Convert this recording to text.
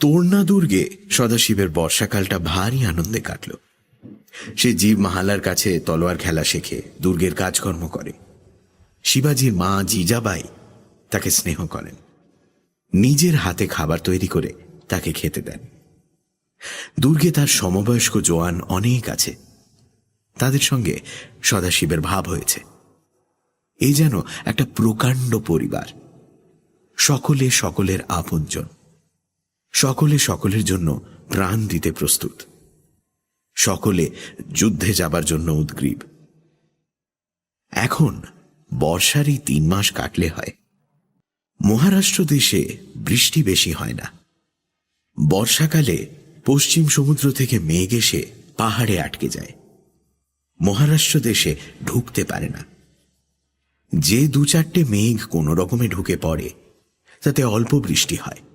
তোরনা দুর্গে সদাশিবের বর্ষাকালটা ভারী আনন্দে কাটল। সে জীব মাহালার কাছে তলোয়ার খেলা শেখে, দুর্গের কাজকর্ম করে। শিবাজির মা জিজাবাই তাকে স্নেহ করেন। নিজের হাতে খাবার তৈরি করে তাকে খেতে দেন। দুর্গে তার সমবয়স্ক জোয়ান অনেক আছে। তাদের সঙ্গে সদাশিবের ভাব হয়েছে। এই যেন একটা প্রকাণ্ড পরিবার। সকলে সকলের আপনজন। সকলে সকলের জন্য প্রাণ দিতে প্রস্তুত। সকলে যুদ্ধে যাবার জন্য উদ্গ্রীব। এখন বর্ষার এই তিন মাস কাটলে হয়। মহারাষ্ট্র দেশে বৃষ্টি বেশি হয় না। বর্ষাকালে পশ্চিম সমুদ্র থেকে মেঘ এসে পাহাড়ে আটকে যায়। মহারাষ্ট্র দেশে ঢুকতে পারে না। যে দু চারটে মেঘ কোনো রকমে ঢুকে পড়ে, তাতে অল্প বৃষ্টি হয়।